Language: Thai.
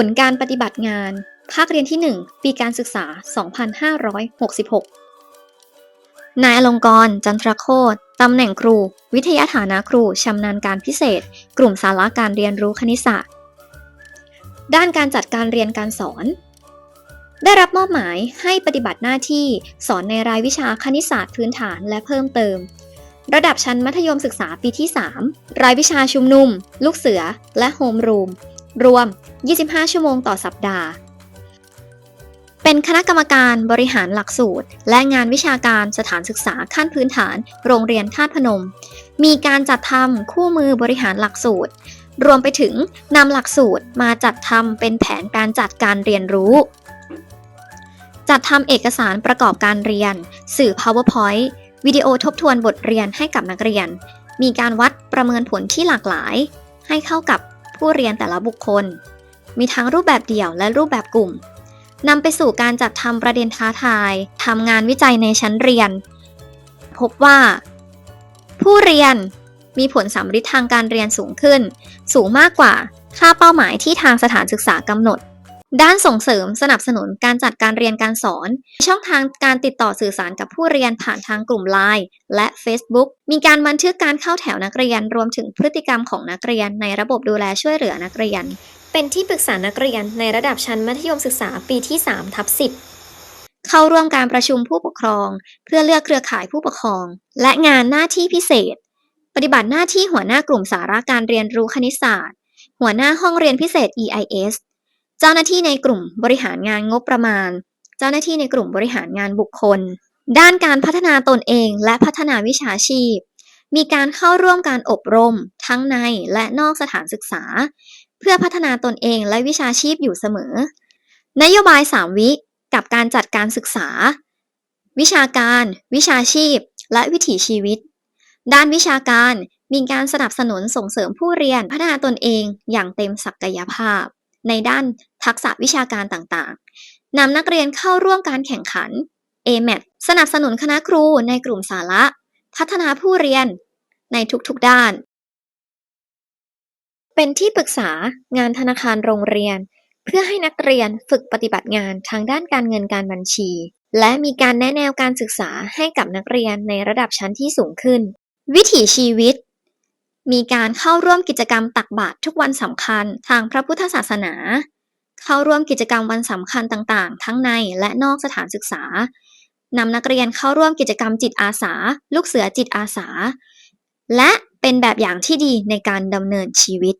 ผลการปฏิบัติงาน ภาคเรียนที่ 1 ปีการศึกษา 2566 นายอลงกรณ์จันทรโคตตำแหน่งครู วิทยาฐานะครู ชำนาญการพิเศษ กลุ่มสาระการเรียนรู้คณิตศาสตร์ ด้านการจัดการเรียนการสอน ได้รับมอบหมายให้ปฏิบัติหน้าที่สอนในรายวิชาคณิตศาสตร์พื้นฐานและเพิ่มเติม ระดับชั้นมัธยมศึกษาปีที่ 3 รายวิชาชุมนุม ลูกเสือ และโฮมรูม รวม 25 ชั่วโมงต่อสัปดาห์ เป็นคณะกรรมการบริหารหลักสูตร และงานวิชาการสถานศึกษาขั้นพื้นฐาน โรงเรียนธาตุพนม มีการจัดทำคู่มือบริหารหลักสูตร รวมไปถึงนำหลักสูตรมาจัดทำเป็นแผนการจัดการเรียนรู้ จัดทำเอกสารประกอบการเรียน สื่อ PowerPoint วิดีโอทบทวนบทเรียนให้กับนักเรียน มีการวัดประเมินผลที่หลากหลาย ให้เข้ากับ ผู้เรียนแต่ละบุคคล มีทั้งรูปแบบเดี่ยวและรูปแบบกลุ่มนำไปสู่การจัดทำประเด็นท้าทายทำงานวิจัยในชั้นเรียน พบว่า ผู้เรียนมีผลสำฤทธิ์ทางการเรียนสูงขึ้น สูงมากกว่าค่าเป้าหมายที่ทางสถานศึกษากำหนด ด้านส่งเสริมสนับสนุนการจัดการเรียนการสอน ช่องทางการติดต่อสื่อสารกับผู้เรียนผ่านทางกลุ่มไลน์และ Facebook มีการบันทึกการเข้าแถวนักเรียน รวมถึงพฤติกรรมของนักเรียนในระบบดูแลช่วยเหลือนักเรียน เป็นที่ปรึกษานักเรียนในระดับชั้นมัธยมศึกษาปีที่3ทับ10 เข้าร่วมการประชุมผู้ปกครอง เพื่อเลือกเครือข่ายผู้ปกครอง และงานหน้าที่พิเศษ ปฏิบัติหน้าที่หัวหน้ากลุ่มสาระการเรียนรู้คณิตศาสตร์ หัวหน้าห้องเรียนพิเศษ EIS เจ้าหน้าที่ในกลุ่มบริหารงานงบประมาณ เจ้าหน้าที่ในกลุ่มบริหารงานบุคคล ด้านการพัฒนาตนเองและพัฒนาวิชาชีพ มีการเข้าร่วมการอบรม ทั้งในและนอกสถานศึกษา เพื่อพัฒนาตนเองและวิชาชีพอยู่เสมอ นโยบาย 3 วิกับการจัดการศึกษา วิชาการ วิชาชีพ และวิถีชีวิต ด้านวิชาการมีการสนับสนุนส่งเสริมผู้เรียนพัฒนาตนเองอย่างเต็มศักยภาพ ในด้านทักษะวิชาการต่างๆนำนักเรียนเข้าร่วมการแข่งขัน AMAT สนับสนุนคณะครูในกลุ่มสาระ พัฒนาผู้เรียนในทุกๆด้าน เป็นที่ปรึกษางานธนาคารโรงเรียน เพื่อให้นักเรียนฝึกปฏิบัติงานทางด้านการเงินการบัญชี และมีการแนะแนวการศึกษาให้กับนักเรียนในระดับชั้นที่สูงขึ้น วิถีชีวิต มีการเข้าร่วมกิจกรรมตักบาตรทุกวันสำคัญทางพระพุทธศาสนา เข้าร่วมกิจกรรมวันสำคัญต่างๆ ทั้งในและนอกสถานศึกษานำนักเรียนเข้าร่วมกิจกรรมจิตอาสา ลูกเสือจิตอาสา และเป็นแบบอย่างที่ดีในการดำเนินชีวิต